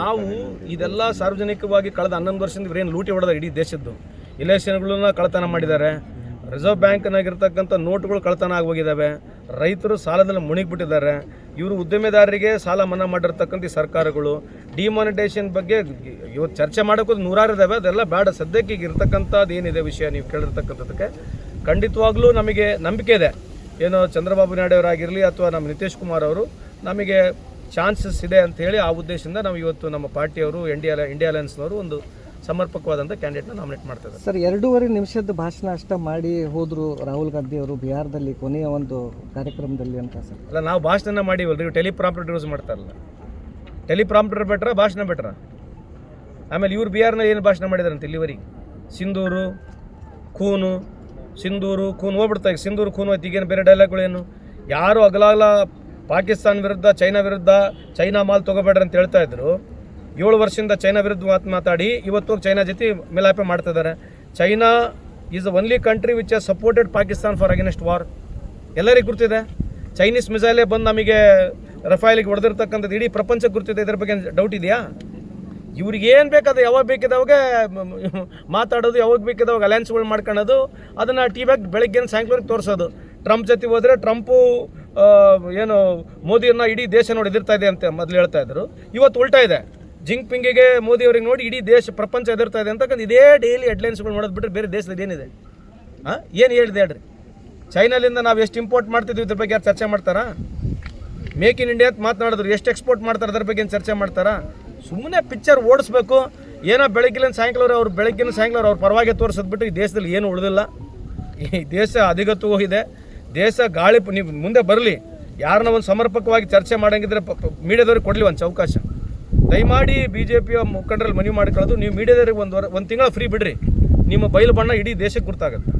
ನಾವು ಇದೆಲ್ಲ ಸಾರ್ವಜನಿಕವಾಗಿ ಕಳೆದ ಹನ್ನೊಂದು ವರ್ಷದಿಂದ ಇವರೇನು ಲೂಟಿ ಹೊಡೆದ ಇಡೀ ದೇಶದ್ದು. ಇಲೆಕ್ಷನ್ಗಳನ್ನ ಕಳ್ತನ ಮಾಡಿದ್ದಾರೆ. ರಿಸರ್ವ್ ಬ್ಯಾಂಕ್ನಾಗಿರ್ತಕ್ಕಂಥ ನೋಟುಗಳು ಕಳ್ತನ ಆಗೋಗಿದ್ದಾವೆ. ರೈತರು ಸಾಲದಲ್ಲಿ ಮುಣಿಗ್ಬಿಟ್ಟಿದ್ದಾರೆ. ಇವರು ಉದ್ಯಮೆದಾರರಿಗೆ ಸಾಲ ಮನ್ನಾ ಮಾಡಿರ್ತಕ್ಕಂಥ ಸರ್ಕಾರಗಳು ಡಿಮಾನಿಟೇಷನ್ ಬಗ್ಗೆ ಇವತ್ತು ಚರ್ಚೆ ಮಾಡೋಕ್ಕೂ ನೂರಾರು ಇದ್ದಾವೆ ಅದೆಲ್ಲ ಬೇಡ. ಸದ್ಯಕ್ಕೆ ಈಗ ಇರ್ತಕ್ಕಂಥದ್ದು ಏನಿದೆ ವಿಷಯ ನೀವು ಕೇಳಿರ್ತಕ್ಕಂಥದ್ದಕ್ಕೆ ಖಂಡಿತವಾಗ್ಲೂ ನಮಗೆ ನಂಬಿಕೆ ಇದೆ. ಏನು ಚಂದ್ರಬಾಬು ನಾಯ್ಡು ಅವರಾಗಿರಲಿ ಅಥವಾ ನಮ್ಮ ನಿತೀಶ್ ಕುಮಾರ್ ಅವರು ನಮಗೆ ಚಾನ್ಸಸ್ ಇದೆ ಅಂತ ಹೇಳಿ ಆ ಉದ್ದೇಶದಿಂದ ನಾವು ಇವತ್ತು ನಮ್ಮ ಪಾರ್ಟಿಯವರು ಇಂಡಿಯಾ ಇಂಡಿಯಾ ಅಲಯನ್ಸ್ನವರು ಒಂದು ಸಮರ್ಪಕವಾದಂಥ ಕ್ಯಾಂಡಿಡೇಟ್ನ ನಾಮಿನೇಟ್ ಮಾಡ್ತಾರೆ ಸರ್ ಎರಡೂವರೆ ನಿಮಿಷದ ಭಾಷಣ ಅಷ್ಟ ಮಾಡಿ ಹೋದರು ರಾಹುಲ್ ಗಾಂಧಿ ಅವರು ಬಿಹಾರದಲ್ಲಿ ಕೊನೆಯ ಒಂದು ಕಾರ್ಯಕ್ರಮದಲ್ಲಿ ಅಂತ ಸರ್? ಅಲ್ಲ ನಾವು ಭಾಷಣ ಮಾಡಿವಲ್ರಿ ಟೆಲಿಪ್ರಾಂಪ್ಟರ್ ಯೂಸ್ ಮಾಡ್ತಾರಲ್ಲ. ಟೆಲಿಪ್ರಾಂಪ್ಟರ್ ಬೆಟ್ರ ಭಾಷಣ ಬೆಟ್ರ? ಆಮೇಲೆ ಇವ್ರು ಬಿಹಾರ್ನಲ್ಲಿ ಏನು ಭಾಷಣ ಮಾಡಿದಾರಂತ ಇಲ್ಲಿವರೆಗೆ? ಸಿಂಧೂರು ಖೂನು ಸಿಂಧೂರು ಖೂನ್ ಹೋಗ್ಬಿಡ್ತಾ ಈಗ ಸಿಂಧೂರು ಖೂನು ಹೋಯ್ತು ಈಗೇನು ಬೇರೆ ಡೈಲಾಗ್ಗಳೇನು ಯಾರು ಅಗಲಾಗಲ ಪಾಕಿಸ್ತಾನ ವಿರುದ್ಧ, ಚೈನಾ ವಿರುದ್ಧ ಚೈನಾ ಮಾಲ್ ತೊಗೋಬೇಡ್ರಿ ಅಂತ ಹೇಳ್ತಾ ಇದ್ರು. ಏಳು ವರ್ಷದಿಂದ ಚೈನಾ ವಿರುದ್ಧ ಮಾತು ಮಾತಾಡಿ, ಇವತ್ತು ಚೈನಾ ಜೊತೆ ಮೇಲಾಪೆ ಮಾಡ್ತಾ ಇದ್ದಾರೆ China is only country which are supported Pakistan for against war ಎಲ್ಲರಿಗೂ ಗುರ್ತಿದೆ? ಚೈನೀಸ್ ಮಿಸೈಲೇ ಬಂದು ನಮಗೆ ರಫೇಲಿಗೆ ಹೊಡೆದಿರ್ತಕ್ಕಂಥದ್ದು ಇಡೀ ಪ್ರಪಂಚಕ್ಕೆ ಗುರ್ತಿದೆ, ಇದ್ರ ಬಗ್ಗೆ ಡೌಟ್ ಇದೆಯಾ? ಇವ್ರಿಗೆ ಏನು ಬೇಕಾದ ಯಾವಾಗ ಬೇಕಿದ್ದಾವಾಗ ಮಾತಾಡೋದು, ಯಾವಾಗ ಬೇಕಿದ್ದಾವಾಗ ಅಲಯನ್ಸ್ಗಳು ಮಾಡ್ಕೊಳ್ಳೋದು ಅದನ್ನು ಟಿ ಬ್ಯಾಗ್ ಬೆಳಗ್ಗೆ ಸಾಯಂಕಾಲಕ್ಕೆ ತೋರಿಸೋದು. ಟ್ರಂಪ್ ಜೊತೆ ಹೋದರೆ ಟ್ರಂಪು ಏನು ಮೋದಿಯನ್ನ ಇಡೀ ದೇಶ ನೋಡಿ ಎದುರ್ತಾ ಇದೆ ಅಂತ ಮೊದಲು ಹೇಳ್ತಾ ಇದ್ರು. ಇವತ್ತು ಉಲ್ಟಾ ಇದೆ. ಜಿಂಗ್ ಪಿಂಗಿಗೆ ಮೋದಿ ಅವ್ರಿಗೆ ನೋಡಿ ಇಡೀ ದೇಶ, ಪ್ರಪಂಚ ಎದುರ್ತಾ ಇದೆ ಅಂತಕ್ಕಂಥ ಇದೇ ಡೈಲಿ ಹೆಡ್ಲೈನ್ಸ್ಗಳು ನೋಡೋದು ಬಿಟ್ಟರೆ ಬೇರೆ ದೇಶದಲ್ಲಿ ಏನಿದೆ? ಹಾಂ ಏನು ಹೇಳಿದೆ ಹೇಳ್ರಿ? ಚೈನಾಲಿಂದ ನಾವು ಎಷ್ಟು ಇಂಪೋರ್ಟ್ ಮಾಡ್ತಿದ್ವಿ ಇದ್ರ ಬಗ್ಗೆ ಯಾರು ಚರ್ಚೆ ಮಾಡ್ತಾರಾ? ಮೇಕ್ ಇನ್ ಇಂಡಿಯಾ ಅಂತ ಮಾತನಾಡಿದ್ರು. ಎಷ್ಟು ಎಕ್ಸ್ಪೋರ್ಟ್ ಮಾಡ್ತಾರೆ ಅದ್ರ ಬಗ್ಗೆ ಚರ್ಚೆ ಮಾಡ್ತಾರಾ? ಸುಮ್ಮನೆ ಪಿಕ್ಚರ್ ಓಡಿಸ್ಬೇಕು. ಏನೋ ಬೆಳಗ್ಗಿನ ಸಾಯಂಕಾಲ ಅವ್ರು ಬೆಳಗ್ಗಿನ ಸಾಯಂಕಾಲ ಅವ್ರು ಪರವಾಗಿ ತೋರಿಸೋದ್ಬಿಟ್ಟು ಈ ದೇಶದಲ್ಲಿ ಏನು ಉಳಿದಿಲ್ಲ. ಈ ದೇಶ ಅಧಿಗತ್ತು ಹೋಗಿದೆ. ದೇಶ ಗಾಳಿ ನೀವು ಮುಂದೆ ಬರಲಿ, ಯಾರನ್ನ ಒಂದು ಸಮರ್ಪಕವಾಗಿ ಚರ್ಚೆ ಮಾಡಂಗಿದ್ರೆ ಮೀಡಿಯಾದವ್ರಿಗೆ ಕೊಡಲಿ ಒಂದು ಅವಕಾಶ. ದಯಮಾಡಿ ಬಿ ಜೆ ಪಿಯ ಮುಖಂಡರಲ್ಲಿ ಮನವಿ ಮಾಡ್ಕೊಳ್ಳೋದು ನೀವು ಮೀಡಿಯಾದವ್ರಿಗೆ ಒಂದು ಒಂದು ತಿಂಗಳ ಫ್ರೀ ಬಿಡ್ರಿ. ನಿಮ್ಮ ಬಯಲು ಬಣ್ಣ ಇಡೀ ದೇಶಕ್ಕೆ ಗುರ್ತಾಗುತ್ತೆ.